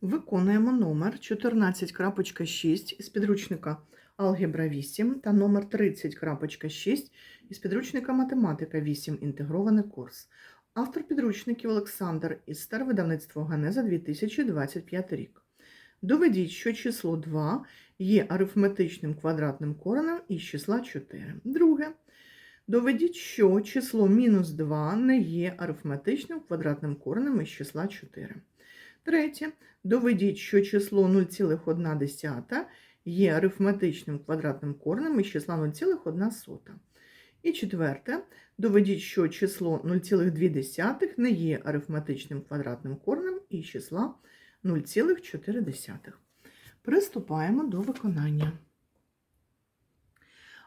Виконуємо номер 14.6 із підручника Алгебра 8 та номер 30.6 із підручника Математика 8. Інтегрований курс. Автор підручників Олександр Істер, видавництво Ганеза 2025 рік. Доведіть, що число 2 є арифметичним квадратним коренем із числа 4. Друге. Доведіть, що число мінус 2 не є арифметичним квадратним коренем із числа 4. Третє. Доведіть, що число 0,1 є арифметичним квадратним коренем із числа 0,1. І четверте. Доведіть, що число 0,2 не є арифметичним квадратним коренем із числа 0,4. Приступаємо до виконання.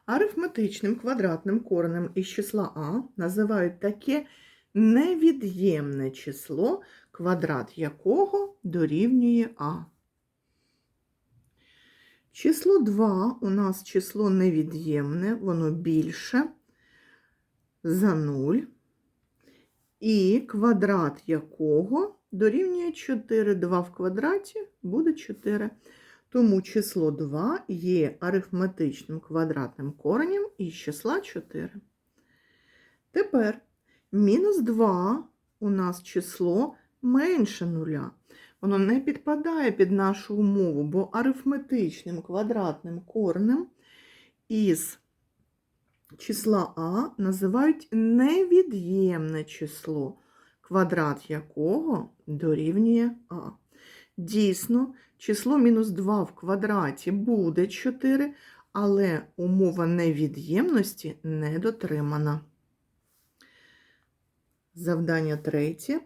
Арифметичним квадратним коренем із числа А називають таке невід'ємне число, квадрат якого дорівнює А. Число 2 у нас число невід'ємне, воно більше за 0, і квадрат якого дорівнює 4. 2 в квадраті буде 4. Тому число 2 є арифметичним квадратним коренем із числа 4. Тепер мінус 2 у нас число менше нуля. Воно не підпадає під нашу умову, бо арифметичним квадратним коренем із числа А називають невід'ємне число, квадрат якого дорівнює А. Дійсно, число мінус 2 в квадраті буде 4, але умова невід'ємності не дотримана. Завдання третє.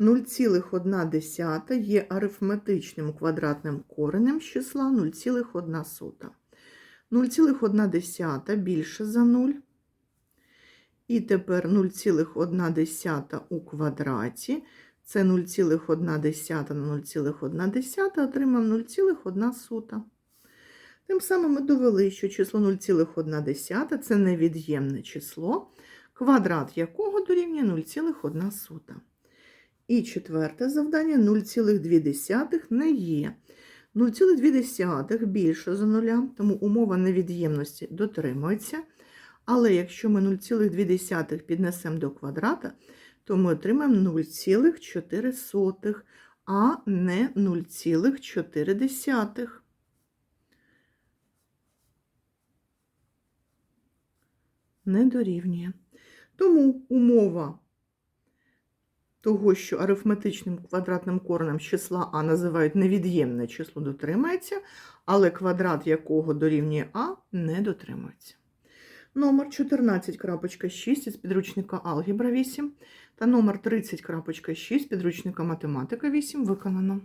0,1 є арифметичним квадратним коренем з числа 0,1. 0,1 більше за 0. І тепер 0,1 у квадраті. Це 0,1 на 0,1 отримаємо 0,1. Тим самим ми довели, що число 0,1 це невід'ємне число, квадрат якого дорівнює 0,1. І четверте завдання 0,2 не є. 0,2 більше за нуля, тому умова невід'ємності дотримується. Але якщо ми 0,2 піднесемо до квадрата, то ми отримаємо 0,4, а не 0,4. Не дорівнює. Тому умова того, що арифметичним квадратним коренем числа А називають невід'ємне число дотримається, але квадрат якого дорівнює А не дотримується. Номер 14.6 із підручника Алгебра 8 та номер 30.6 підручника Математика 8 виконано.